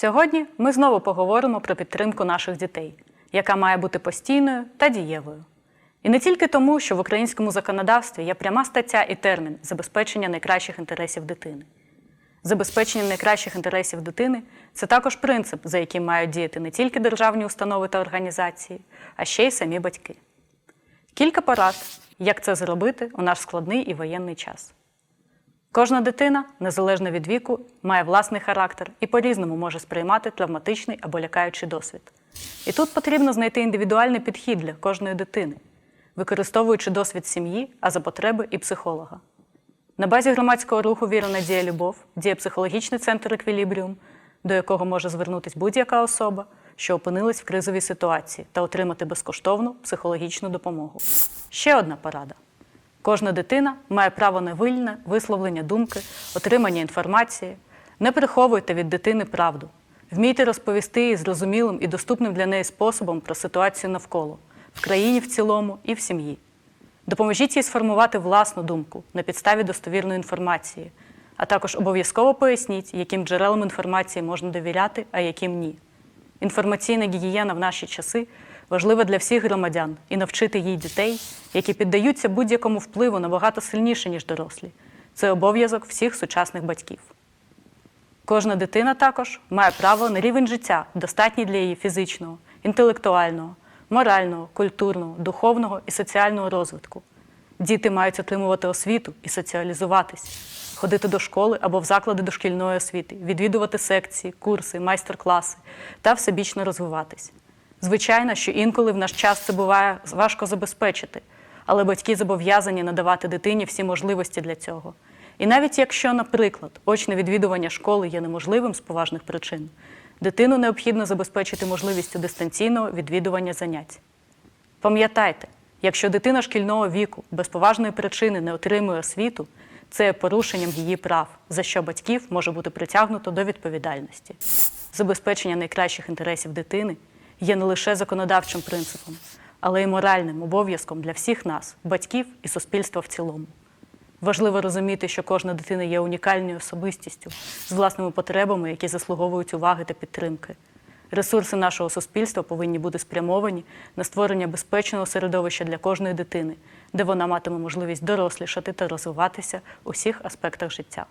Сьогодні ми знову поговоримо про підтримку наших дітей, яка має бути постійною та дієвою. І не тільки тому, що в українському законодавстві є пряма стаття і термін забезпечення найкращих інтересів дитини. Забезпечення найкращих інтересів дитини це також принцип, за яким мають діяти не тільки державні установи та організації, а ще й самі батьки. Кілька порад, як це зробити у наш складний і воєнний час. Кожна дитина, незалежно від віку, має власний характер і по-різному може сприймати травматичний або лякаючий досвід. І тут потрібно знайти індивідуальний підхід для кожної дитини, використовуючи досвід сім'ї, а за потреби і психолога. На базі громадського руху Віра Надія Любов діє психологічний центр Еквілібріум, до якого може звернутися будь-яка особа, що опинилась в кризовій ситуації, та отримати безкоштовну психологічну допомогу. Ще одна порада. Кожна дитина має право на вільне висловлення думки, отримання інформації. Не приховуйте від дитини правду. Вмійте розповісти їй зрозумілим і доступним для неї способом про ситуацію навколо, в країні в цілому і в сім'ї. Допоможіть їй сформувати власну думку на підставі достовірної інформації, а також обов'язково поясніть, яким джерелам інформації можна довіряти, а яким ні. Інформаційна гігієна в наші часи важлива для всіх громадян і навчити їй дітей, які піддаються будь-якому впливу набагато сильніше, ніж дорослі. Це обов'язок всіх сучасних батьків. Кожна дитина також має право на рівень життя, достатній для її фізичного, інтелектуального, морального, культурного, духовного і соціального розвитку. Діти мають отримувати освіту і соціалізуватись, ходити до школи або в заклади дошкільної освіти, відвідувати секції, курси, майстер-класи та всебічно розвиватись. Звичайно, що інколи в наш час це буває важко забезпечити, але батьки зобов'язані надавати дитині всі можливості для цього. І навіть якщо, наприклад, очне відвідування школи є неможливим з поважних причин, дитину необхідно забезпечити можливістю дистанційного відвідування занять. Пам'ятайте, якщо дитина шкільного віку без поважної причини не отримує освіту, це є порушенням її прав, за що батьків може бути притягнуто до відповідальності. Забезпечення найкращих інтересів дитини є не лише законодавчим принципом, але й моральним обов'язком для всіх нас, батьків і суспільства в цілому. Важливо розуміти, що кожна дитина є унікальною особистістю з власними потребами, які заслуговують уваги та підтримки. Ресурси нашого суспільства повинні бути спрямовані на створення безпечного середовища для кожної дитини, де вона матиме можливість дорослішати та розвиватися у всіх аспектах життя.